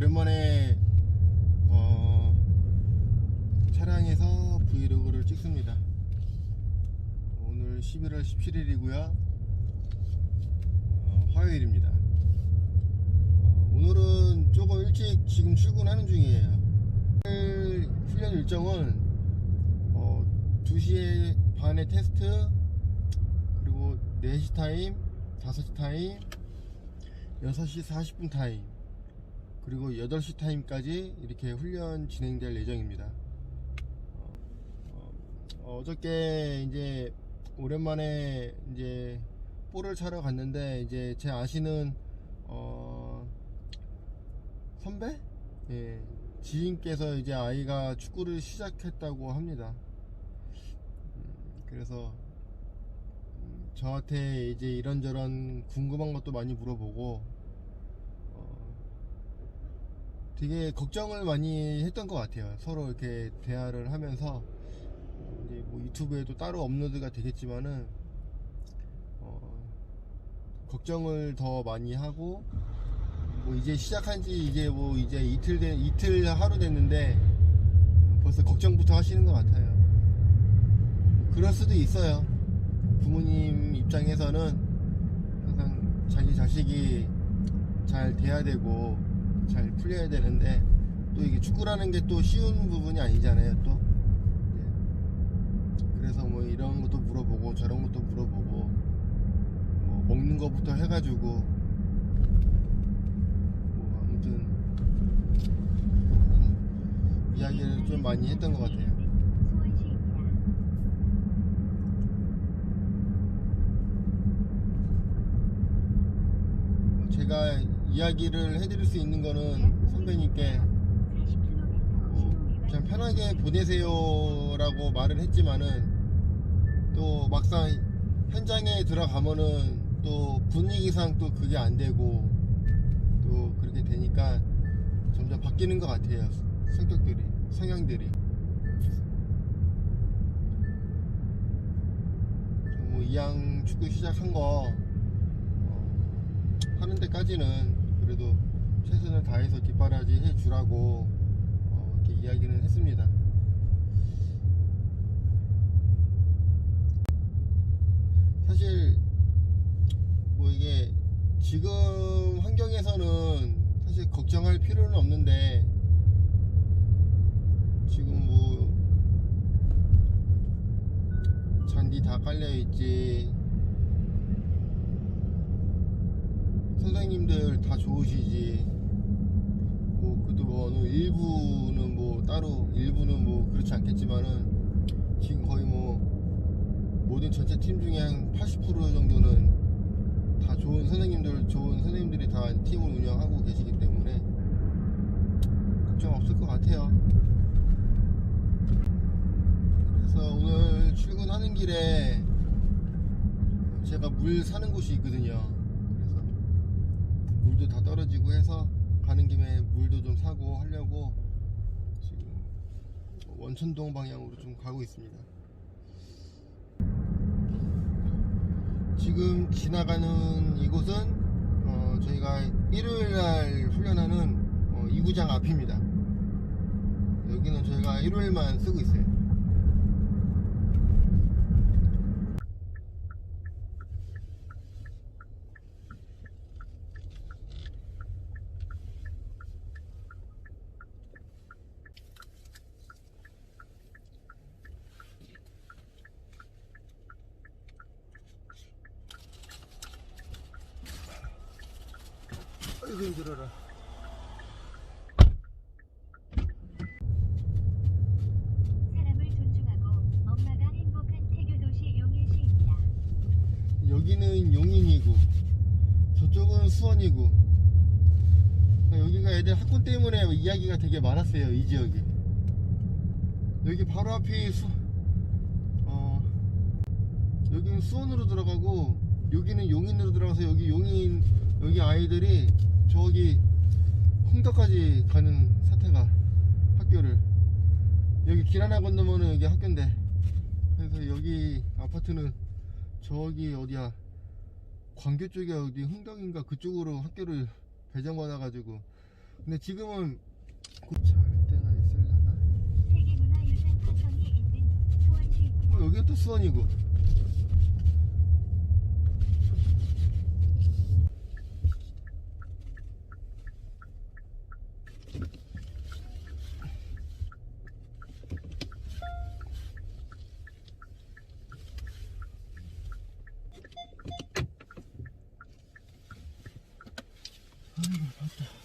오랜만에 어, 차량에서 브이로그를 찍습니다. 오늘 11월 17일이고요. 어, 화요일입니다. 어, 오늘은 조금 일찍 지금 출근하는 중이에요. 훈련 일정은 어, 2시 반에 테스트 그리고 4시 타임, 5시 타임, 6시 40분 타임 그리고 8시 타임까지 이렇게 훈련 진행될 예정입니다. 어, 저께 이제 오랜만에 이제 볼을 차러 갔는데 이제 제 아시는 어, 선배? 예, 지인께서 이제 아이가 축구를 시작했다고 합니다. 음, 그래서 음, 저한테 이제 이런저런 궁금한 것도 많이 물어보고 어, 되게 걱정을 많이 했던 것 같아요. 서로 이렇게 대화를 하면서 이제 뭐 유튜브에도 따로 업로드가 되겠지만은 어, 걱정을 더 많이 하고 뭐 이제 시작한 지 이제 뭐 이제 이틀 된 이틀 하루 됐는데 벌써 걱정부터 하시는 것 같아요. 그럴 수도 있어요. 부모님 입장에서는 항상 자기 자식이 잘 돼야 되고 잘 풀려야 되는데 또 이게 축구라는 게 또 쉬운 부분이 아니잖아요. 또 예. 그래서 뭐 이런 것도 물어보고 저런 것도 물어보고 뭐 먹는 것부터 해가지고 뭐 아무튼 음, 이야기를 좀 많이 했던 것 같아요. 뭐 제가 이야기를 해드릴 수 있는 거는 선배님께 뭐 그냥 편하게 보내세요라고 말을 했지만은 또 막상 현장에 들어가면은 또 분위기상 또 그게 안 되고 또 그렇게 되니까 점점 바뀌는 것 같아요 성격들이 성향들이. 뭐 이양 축구 시작한 거 어, 하는 데까지는 그래도 최선을 다해서 뒷바라지 해주라고 어, 이렇게 이야기는 했습니다. 사실 뭐 이게 지금 환경에서는 사실 걱정할 필요는 없는데 지금 뭐 잔디 다 깔려 있지 선생님들 다 좋으시지. 뭐 그도 뭐 어느 일부는 뭐 따로 일부는 뭐 그렇지 않겠지만은 지금 거의 뭐 모든 전체 팀 중에 한 80% 정도는 다 좋은 선생님들 좋은 선생님들이 다 팀을 운영하고 계시기 때문에 걱정 없을 것 같아요. 그래서 오늘 출근하는 길에 제가 물 사는 곳이 있거든요 물도 다 떨어지고 해서 가는 김에 물도 좀 사고 하려고 지금 원천동 방향으로 좀 가고 있습니다. 지금 지나가는 이곳은 어, 저희가 일요일 날 훈련하는 어, 이구장 앞입니다. 여기는 저희가 일요일만 쓰고 있어요. 아 이고 힘들어라. 사람을 존중하고 엄마가 행복한 태교 도시 용인시입니다. 여기는 용인이고 저쪽은 수원이고 그러니까 여기가 애들 학군 때문에 이야기가 되게 많았어요 이 지역이 여기 바로 앞이 수 어, 여기는 수원으로 들어가고 여기는 용인으로 들어가서 여기 용인 여기 아이들이 저기 홍덕까지 가는 사태가 학교를. 여기 길 하나 건너면은 여기 학교인데. 그래서 여기 아파트는 저기 어디야? 광교 쪽에 어디 흥덕인가 그쪽으로 학교를 배정받아 가지고. 근데 지금은 잘 때가 있을라나? 어, 여기가 또 수원이고. 아이고, 맞다.